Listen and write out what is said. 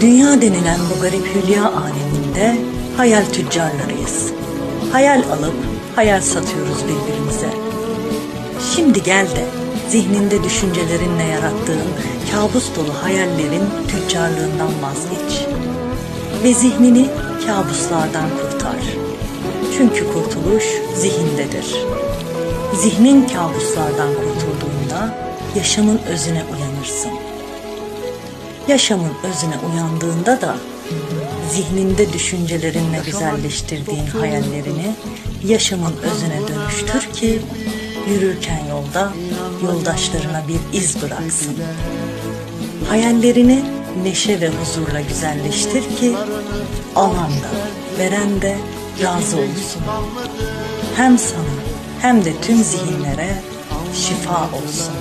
Dünya denilen bu garip hülya aleminde hayal tüccarlarıyız. Hayal alıp hayal satıyoruz birbirimize. Şimdi gel de zihninde düşüncelerinle yarattığın kabus dolu hayallerin tüccarlığından vazgeç. Ve zihnini kabuslardan kurtar. Çünkü kurtuluş zihindedir. Zihnin kabuslardan kurtulduğunda yaşamın özüne uyanırsın. Yaşamın özüne uyandığında da zihninde düşüncelerinle güzelleştirdiğin hayallerini yaşamın özüne dönüştür ki yürürken yolda yoldaşlarına bir iz bıraksın. Hayallerini neşe ve huzurla güzelleştir ki alan da veren de razı olsun. Hem sana hem de tüm zihinlere şifa olsun.